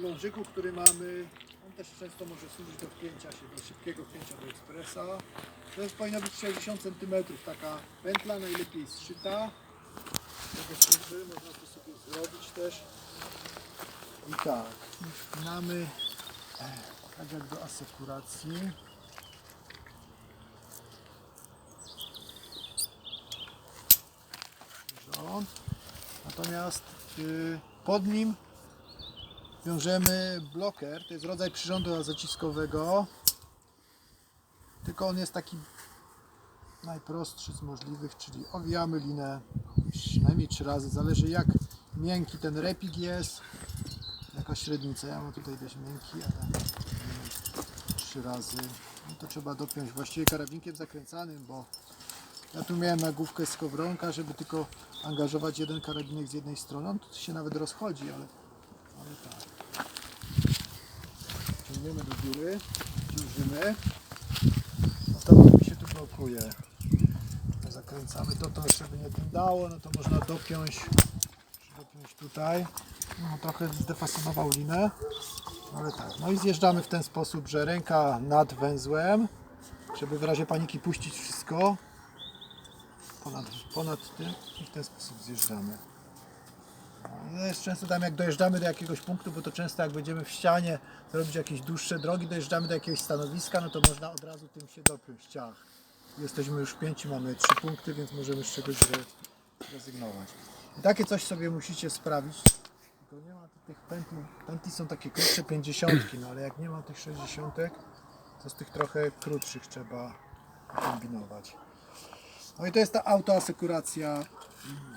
lążyku, który mamy, on też często może służyć do wpięcia się, do szybkiego wpięcia do ekspresa. To jest powinno być 60 cm, taka pętla najlepiej zszyta. Tego można to sobie zrobić też. I tak, i wpinamy e, tak jak do asekuracji. Natomiast y, pod nim wiążemy bloker, to jest rodzaj przyrządu zaciskowego, tylko on jest taki najprostszy z możliwych, czyli owijamy linę przynajmniej trzy razy, zależy jak miękki ten repik jest, jaka średnica, ja mam tutaj dość miękki, ale trzy razy, no to trzeba dopiąć właściwie karabinkiem zakręcanym, bo ja tu miałem nagłówkę z kowronka, żeby tylko angażować jeden karabinek z jednej strony, on tu się nawet rozchodzi, ale, ciągniemy do góry, ciążymy. No to mi się tu blokuje. Zakręcamy to, to żeby nie dało, no to można dopiąć, dopiąć tutaj. No, trochę zdefasonował linę, ale tak. No i zjeżdżamy w ten sposób, że ręka nad węzłem, żeby w razie paniki puścić wszystko ponad, ponad tym i w ten sposób zjeżdżamy. No jest często tam jak dojeżdżamy do jakiegoś punktu, bo to często jak będziemy w ścianie zrobić jakieś dłuższe drogi, dojeżdżamy do jakiegoś stanowiska, no to można od razu tym się dopiąć, ciach. Jesteśmy już pięci, mamy trzy punkty, więc możemy z czegoś re- rezygnować. I takie coś sobie musicie sprawić. Tylko nie ma tych pętli, pętli są takie krótsze pięćdziesiątki, no ale jak nie ma tych sześćdziesiątek, to z tych trochę krótszych trzeba kombinować. No i to jest ta autoasekuracja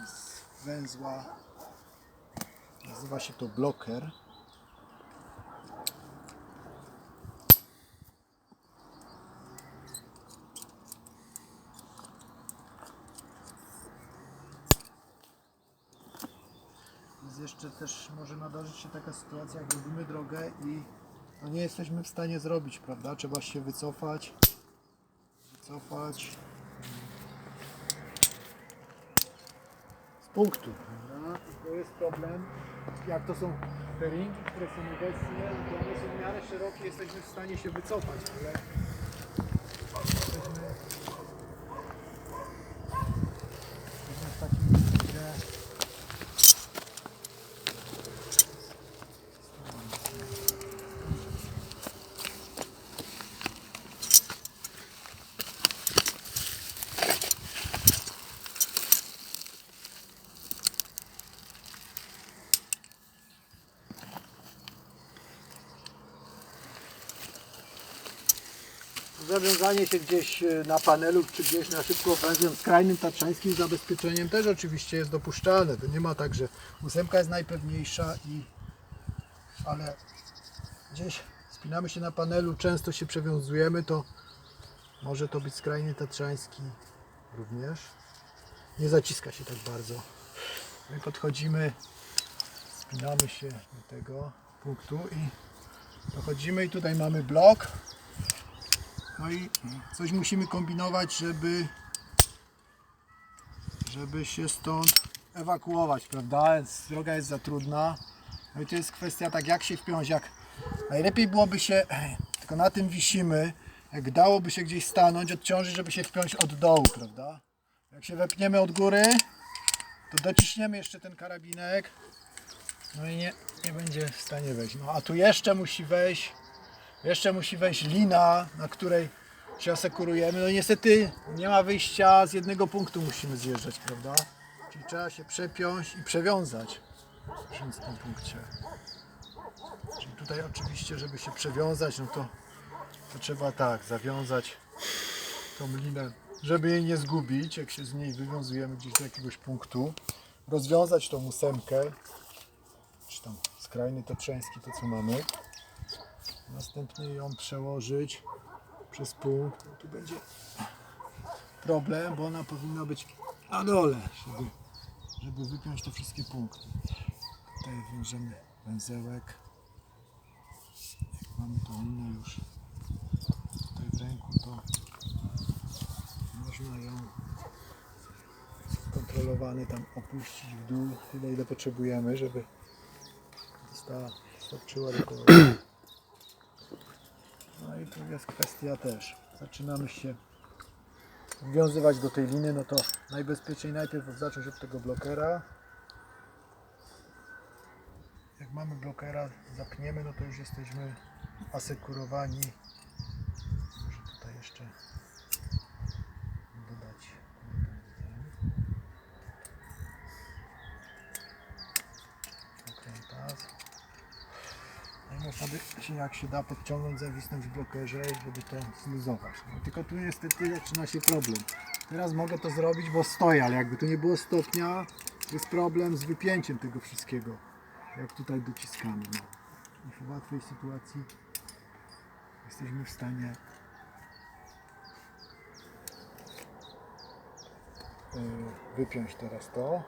z węzła Nazywa się to bloker. Jest jeszcze też może nadarzyć się taka sytuacja, jak robimy drogę i no nie jesteśmy w stanie zrobić, prawda? Trzeba się wycofać, wycofać punktu. To jest problem, jak to są te ringi, które są obecnie, to one są w miarę szerokie, jesteśmy w stanie się wycofać, ale jesteśmy, jesteśmy w takim miejscu, Zawiązanie się gdzieś e, na panelu, czy gdzieś na szybko węzłem skrajnym tatrzańskim zabezpieczeniem też oczywiście jest dopuszczalne. To nie ma tak, że ósemka jest najpewniejsza i ale gdzieś spinamy się na panelu, często się przewiązujemy, to może to być skrajny tatrzański również. Nie zaciska się tak bardzo. My podchodzimy, spinamy się do tego punktu i dochodzimy i tutaj mamy blok. No i coś musimy kombinować, żeby żeby się stąd ewakuować, prawda? Droga jest za trudna. No i to jest kwestia tak jak się wpiąć, jak najlepiej byłoby się, tylko na tym wisimy, jak dałoby się gdzieś stanąć, odciążyć, żeby się wpiąć od dołu, prawda? Jak się wepniemy od góry, to dociśniemy jeszcze ten karabinek, no i nie, nie będzie w stanie wejść. No a tu jeszcze musi wejść jeszcze musi wejść lina, na której się asekurujemy. No niestety nie ma wyjścia, z jednego punktu musimy zjeżdżać, prawda? Czyli trzeba się przepiąć i przewiązać w tym punkcie. Czyli tutaj oczywiście, żeby się przewiązać, no to, to trzeba tak, zawiązać tą linę, żeby jej nie zgubić, jak się z niej wywiązujemy gdzieś do jakiegoś punktu. Rozwiązać tą ósemkę, czy tam skrajny tatrzański, to co mamy. Następnie ją przełożyć przez punkt. Tu będzie problem, bo ona powinna być na dole, żeby, żeby wypiąć te wszystkie punkty. Tutaj wiążemy węzełek. Jak mamy tą linę już tutaj w ręku, to można ją kontrolowany tam opuścić w dół tyle ile potrzebujemy, żeby została Wystarczyło tylko. No i tu jest kwestia też. Zaczynamy się wwiązywać do tej liny, no to najbezpieczniej najpierw zacząć od tego blokera. Jak mamy blokera, zapniemy, no to już jesteśmy asekurowani. Muszę tutaj jeszcze No i można by się jak się da podciągnąć, zawisnąć w blokerze, żeby to zluzować. No, tylko tu niestety zaczyna się problem. Teraz mogę to zrobić, bo stoję, ale jakby tu nie było stopnia, jest problem z wypięciem tego wszystkiego. Jak tutaj dociskamy. No. I w łatwej sytuacji jesteśmy w stanie yy, wypiąć teraz to.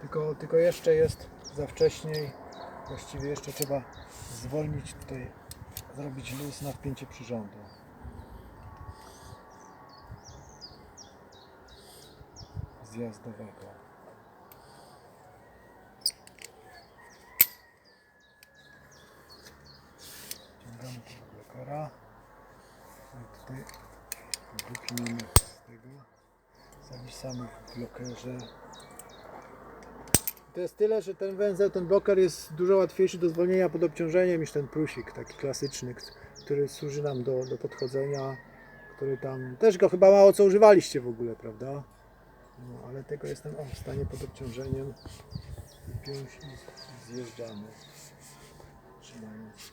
Tylko, tylko jeszcze jest za wcześniej. Właściwie jeszcze trzeba zwolnić tutaj, zrobić luz na wpięcie przyrządu. Zjazdowego. Ciągamy tego blokera. No i tutaj wypniemy z tego. Zawisamy w blokerze. To jest tyle, że ten węzeł, ten bloker jest dużo łatwiejszy do zwolnienia pod obciążeniem niż ten prusik, taki klasyczny, który służy nam do, do podchodzenia, który tam, też go chyba mało co używaliście w ogóle, prawda? No, ale tego jestem o, w stanie pod obciążeniem wypiąć i zjeżdżamy, trzymając.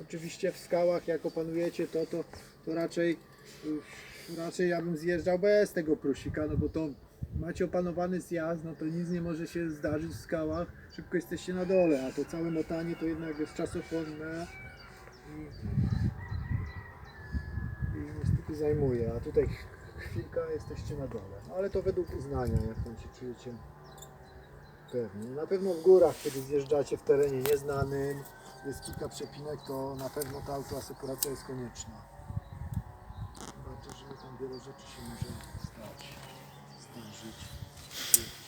Oczywiście w skałach, jak opanujecie to, to, to raczej, raczej ja bym zjeżdżał bez tego prusika, no bo to macie opanowany zjazd, no to nic nie może się zdarzyć w skałach, szybko jesteście na dole, a to całe motanie to jednak jest czasochłonne i, i niestety zajmuje, a tutaj ch- chwilka jesteście na dole, no ale to według uznania, jak tam się czujecie pewnie. Na pewno w górach, kiedy zjeżdżacie w terenie nieznanym, jest kilka przepinek, to na pewno ta autoasekuracja jest konieczna. Chyba, że tam wiele rzeczy się może stać. Entendi. Entendi.